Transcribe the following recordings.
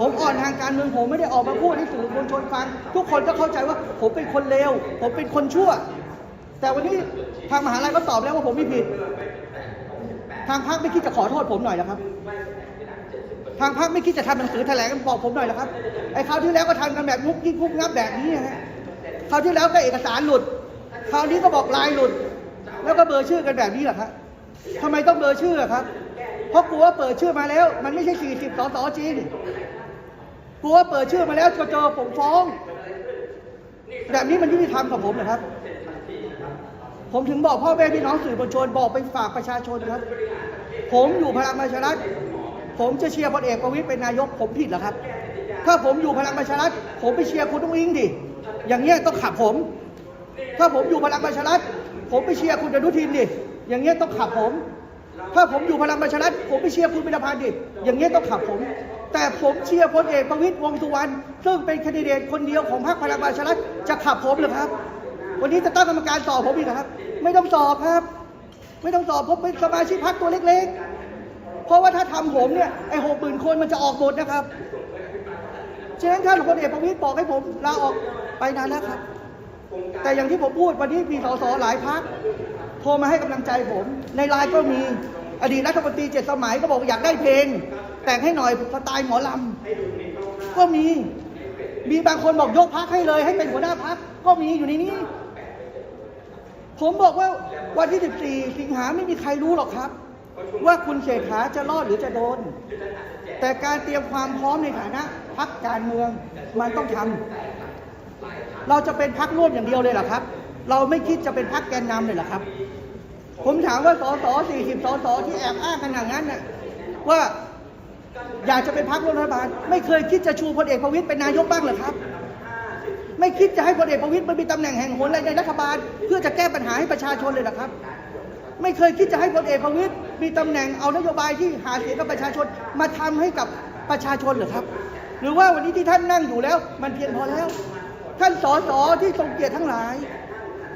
ผมอ่อนทางการเมืองผมไม่ได้ออกมาพูดให้สื่อมวลชนฟัง ทุกคนก็เข้าใจว่าผมเป็นคนเลวผมเป็นคนชั่ว แต่วันนี้ทางมหาลัยก็ตอบแล้วว่าผมไม่ผิด ทางพรรคไม่คิดจะขอโทษผมหน่อยเหรอครับ ทางพรรคไม่คิดจะทำหนังสือแถลงบอกผมหน่อยเหรอครับไอ้คราวที่แล้วก็ทำกันแบบงุกยิ่งงุกงับแบบนี้ฮะคราวที่แล้วก็เอกสารหลุดคราวนี้ก็บอกลายหลุด แล้วก็เบอร์ชื่อกันแบบนี้เหรอครับทำไมต้องเบอร์ชื่อครับ เพราะกลัวว่าเปิดชื่อมาแล้ว มันไม่ใช่ 40 สสจริงกลัวว่าเปิดชื่อมาแล้วจะเจอผมฟ้อง แบบนี้มันยุติธรรมกับผมเหรอครับ ผมถึงบอกพ่อแม่พี่น้องสื่อมวลชนบอกไปฝากประชาชนครับ ผมอยู่พลังประชารัฐผมจะเชียร์พลเอกประวิตยเป็นนายกผมผิดเหรอครับ ถ้าผมอยู่พลังประชารัฐผมไปเชียร์คุณตุ้งอิงดิอย่างเงี้ยต้องขับผม ถ้าผมอยู่พลังประชารัฐผมไปเชียร์คุณอนุทินดิอย่างเงี้ยต้องขับผม ถ้าผมอยู่พลังประชารัฐผมไปเชียร์คุณปิรพันดิอย่างเงี้ยต้องขับผม แต่ผมเชียร์พลเอกประวิตยวงสุวรรณซึ่งเป็นแคนดิเดตคนเดียวของพรรคพลังประชารัฐจะขับผมเหรือครับ วันนี้จะตั้งกรรมการสอบผมอีกเหรอครับ ไม่ต้องสอบครับ ไม่ต้องสอบผมเป็นสมาชิกพรรคตัวเล็กๆ เพราะว่าถ้าทำผมเนี่ยไอ้หกหมื่นคนมันจะออกหมดนะครับฉะนั้นท่านพลเอกประวิตยบอกให้ผมลาออกไปนานแล้วครับ แต่อย่างที่ผมพูดวันนี้มีสสหลายพัก โทรมาให้กำลังใจผม ในไลน์ก็มีอดีตรัฐมนตรีเจ็ดสมัยก็บอกอยากได้เพลง แต่งให้หน่อยสไตล์หมอลำก็มี มีบางคนบอกยกพักให้เลย ให้เป็นหัวหน้าพักก็มีอยู่ในนี้ ผมบอกว่าวันที่ 14 สิงหาไม่มีใครรู้หรอกครับ ว่าคุณเศรษฐาจะรอดหรือจะโดน แต่การเตรียมความพร้อมในฐานะพักการเมืองมันต้องทำเราจะเป็นพักร่วมอย่างเดียวเลยเหรอครับ เราไม่คิดจะเป็นพักแกนนำเลยเหรอครับ ผมถามว่าสส40สสที่แอบอ้างกันอย่างนั้นน่ะว่าอยากจะเป็นพักร่วมรัฐบาล ไม่เคยคิดจะชูพลเอกประวิตยเป็นนายกบ้างเหรอครับ ไม่คิดจะให้พลเอกประวิตยมันมีตำแหน่งแห่งหนในรัฐบาล เพื่อจะแก้ปัญหาให้ประชาชนเลยเหรอครับ ไม่เคยคิดจะให้พลเอกประวิตยมีตำแหน่งเอานโยบายที่หาเสียงกับประชาชนมาทำให้กับประชาชนเหรอครับ หรือว่าวันนี้ที่ท่านนั่งอยู่แล้ว มันเพียงพอแล้ว ท่านสสที่ทรงเกียรติทั้งหลาย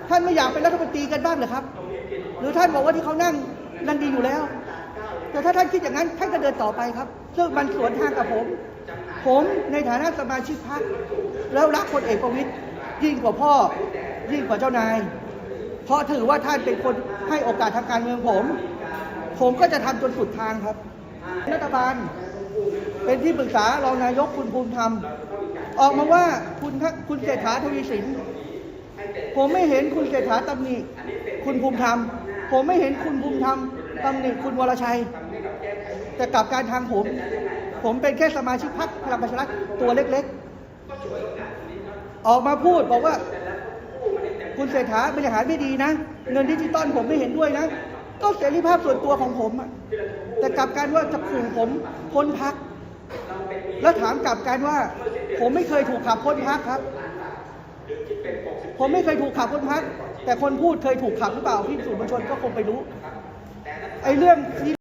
ท่านไม่อยากเป็นรัฐมนตรีกันบ้างเหรอครับ หรือท่านบอกว่าที่เขานั่งนั่นดีอยู่แล้ว แต่ถ้าท่านคิดอย่างนั้นท่านก็เดินต่อไปครับซึ่งมันสวนทางกับผม ผมในฐานะสมาชิกพรรคแล้วรักพลเอกประวิตยยิ่งกว่าพ่อ ยิ่งกว่าเจ้านาย เพราะถือว่าท่านเป็นคนให้โอกาสทางการเมืองผม ผมก็จะทำจนสุดทางครับรัฐบาลเป็นที่ปรึกษารองนายกคุณภูมิธรรม ออกมาว่าคุณคุณเศรษฐาทวีสิน ผมไม่เห็นคุณเศรษฐาตำหนิคุณภูมิธรรม ผมไม่เห็นคุณภูมิธรรมตำหนิคุณวรชัย แต่กลับการทางผม ผมเป็นแค่สมาชิกพรรคพลังประชารัฐตัวเล็กๆ ออกมาพูดบอกว่า คุณเศรษฐาบริหารไม่ดีนะ เงินดิจิตอลผมไม่เห็นด้วยนะ ก็เสรีภาพส่วนตัวของผมอะแต่กลับการว่าจะขู่ผมพ้นพัก แล้วถามกลับกันว่า ผมไม่เคยถูกขับพ้นพักครับ ผมไม่เคยถูกขับพ้นพักแต่คนพูดเคยถูกขับหรือเปล่าพี่สื่อมวลชนก็คงไปรู้ไอ้เรื่องที่